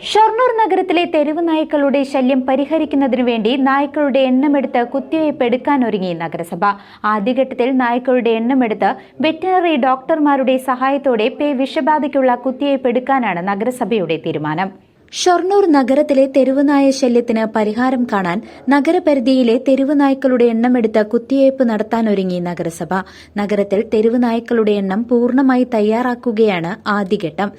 Shoranur നഗരത്തിലെ തെരുവ് നായ്ക്കളുടെ ശല്യം പരിഹരിക്കുന്നതിനു വേണ്ടി നായ്ക്കളുടെ എണ്ണമെടുത്ത് കുത്തിവയ്പ് എടുക്കാനൊരുങ്ങി നഗരസഭ. ആദ്യഘട്ടത്തിൽ നായ്ക്കളുടെ എണ്ണമെടുത്ത് വെറ്റിനറി ഡോക്ടർമാരുടെ സഹായത്തോടെ പേ വിഷബാധയ്ക്കുള്ള കുത്തിവയ്പ് എടുക്കാനാണ് നഗരസഭയുടെ തീരുമാനം. ഷൊർണൂർ നഗരത്തിലെ തെരുവുനായ ശല്യത്തിന് പരിഹാരം കാണാൻ നഗരപരിധിയിലെ തെരുവുനായ്ക്കളുടെ എണ്ണമെടുത്ത് കുത്തിവയ്പ് നടത്താനൊരുങ്ങി നഗരസഭ. നഗരത്തിൽ തെരുവുനായ്ക്കളുടെ എണ്ണം പൂർണമായി തയ്യാറാക്കുകയാണ് ആദ്യഘട്ടം.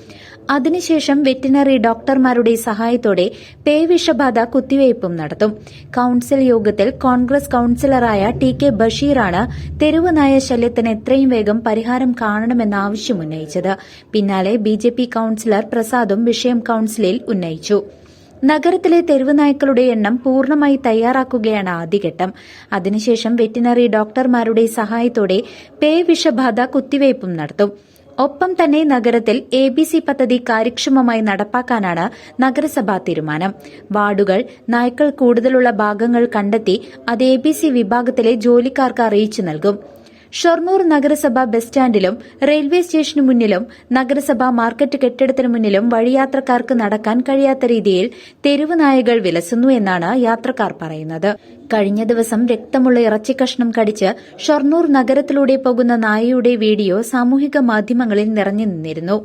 അതിനുശേഷം വെറ്റിനറി ഡോക്ടർമാരുടെ സഹായത്തോടെ പേവിഷബാധ കുത്തിവയ്പും നടത്തും. കൌൺസിൽ യോഗത്തിൽ കോൺഗ്രസ് കൌൺസിലറായ ടി കെ ബഷീറാണ് തെരുവുനായ ശല്യത്തിന് എത്രയും വേഗം പരിഹാരം കാണണമെന്ന ആവശ്യമുന്നയിച്ചത് പിന്നാലെ ബി ജെ പി കൌൺസിലർ പ്രസാദും വിഷയം കൌൺസിലിൽ ഉന്നയിച്ചു. നഗരത്തിലെ തെരുവുനായ്ക്കളുടെ എണ്ണം പൂർണമായി തയ്യാറാക്കുകയാണ് ആദ്യഘട്ടം. അതിനുശേഷം വെറ്റിനറി ഡോക്ടർമാരുടെ സഹായത്തോടെ പേ വിഷബാധ കുത്തിവയ്പും നടത്തും. ഒപ്പം തന്നെ നഗരത്തിൽ എ ബി സി പദ്ധതി കാര്യക്ഷമമായി നടപ്പാക്കാനാണ് നഗരസഭാ തീരുമാനം. വാർഡുകൾ നായ്ക്കൾ കൂടുതലുള്ള ഭാഗങ്ങൾ കണ്ടെത്തി അത് എ ബി സി വിഭാഗത്തിലെ ജോലിക്കാർക്ക് അറിയിച്ചു നൽകും. ഷൊർണൂർ നഗരസഭ ബസ് സ്റ്റാൻഡിലും റെയിൽവേ സ്റ്റേഷനു മുന്നിലും നഗരസഭ മാർക്കറ്റ് കെട്ടിടത്തിനു മുന്നിലും വഴിയാത്രക്കാർക്ക് നടക്കാൻ കഴിയാത്ത രീതിയിൽ തെരുവ് നായകൾ വിലസുന്നു എന്നാണ് യാത്രക്കാർ പറയുന്നത്. കഴിഞ്ഞ ദിവസം രക്തമുള്ള ഇറച്ചിക്കഷ്ണം കടിച്ച് ഷൊർണൂർ നഗരത്തിലൂടെ പോകുന്ന നായയുടെ വീഡിയോ സാമൂഹിക മാധ്യമങ്ങളിൽ നിറഞ്ഞു നിന്നിരുന്നു.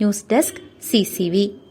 News desk CCV